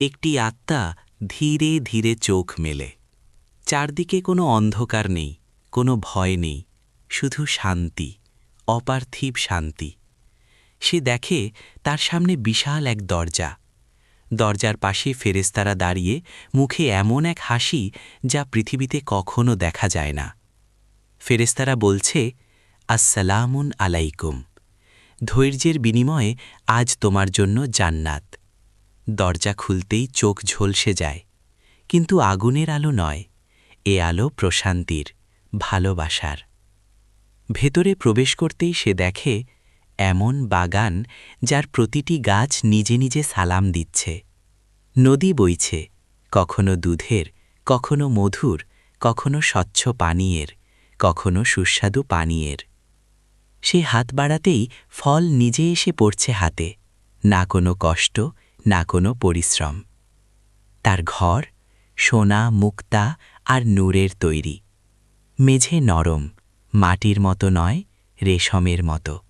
একটি আত্মা ধীরে ধীরে চোখ মেলে। চারদিকে কোনো অন্ধকার নেই, কোনো ভয় নেই, শুধু শান্তি, অপার্থিব শান্তি। সে দেখে তার সামনে বিশাল এক দরজা। দরজার পাশে ফেরেস্তারা দাঁড়িয়ে মুখে এমন এক হাসি যা পৃথিবীতে কখনো দেখা যায় না। ফেরেস্তারা বলছে, আসসালামুন আলাইকুম। ধৈর্যের বিনিময়ে আজ তোমার জন্য জান্নাত। দরজা খুলতেই চোখ ঝলসে যায়। কিন্তু আগুনের আলো নয়, এ আলো প্রশান্তির, ভালোবাসার। ভেতরে প্রবেশ করতেই সে দেখে এমন বাগান যার প্রতিটি গাছ নিজে নিজে সালাম দিচ্ছে। নদী বইছে, কখনো দুধের, কখনো মধুর, কখনো স্বচ্ছ পানীয়ের, কখনো সুস্বাদু পানীয়ের। সে হাত বাড়াতেই ফল নিজে এসে পড়ছে হাতে, না কোনো কষ্ট না কোনো পরিশ্রম। তার ঘর, সোনা, মুক্তা আর নূরের তৈরি। মেঝে নরম, মাটির মতো নয়, রেশমের মতো।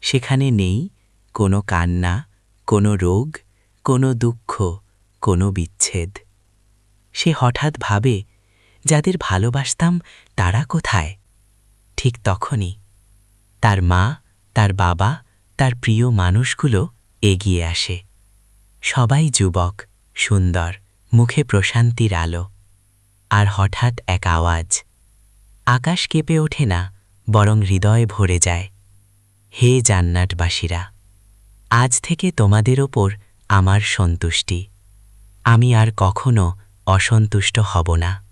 সেখানে নেই কোনো কান্না, কোনো রোগ, কোনো দুঃখ, কোনো বিচ্ছেদ। সে হঠাৎ ভাবে, যাদের ভালোবাসতাম তারা কোথায়? ঠিক তখনই তার মা, তার বাবা, তার প্রিয় মানুষগুলো এগিয়ে আসে। সবাই যুবক, সুন্দর, মুখে প্রশান্তির আলো। আর হঠাৎ এক আওয়াজ। আকাশ কেঁপে ওঠে না, বরং হৃদয়ে ভরে যায়। হে জান্নাটবাসীরা আজ থেকে তোমাদের ওপর আমার সন্তুষ্টি। আমি আর কখনো অসন্তুষ্ট হব না।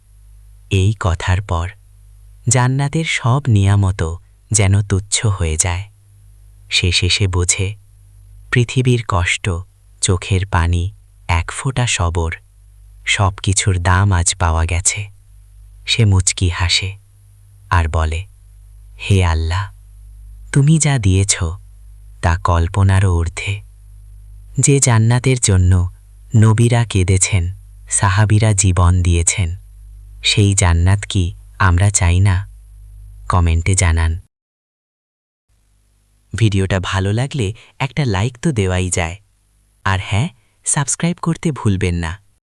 এই কথার পর জান্নাতের সব নিয়ামত যেন তুচ্ছ হয়ে যায়। সে শেষে বোঝে, পৃথিবীর কষ্ট চোখের পানি এক ফোঁটা সবর সব কিছুর দাম আজ পাওয়া গেছে। সে মুচকি হাসে আর বলে, হে আল্লাহ, তুমি যা দিয়েছ তা কল্পনারও ঊর্ধ্বে। যে জান্নাতের জন্য নবীরা কেঁদেছেন, সাহাবিরা জীবন দিয়েছেন, সেই জান্নাত কি আমরা চাই না? কমেন্টে জানান। ভিডিওটা ভালো লাগলে একটা লাইক তো দেওয়াই যায়। আর হ্যাঁ সাবস্ক্রাইব করতে ভুলবেন না।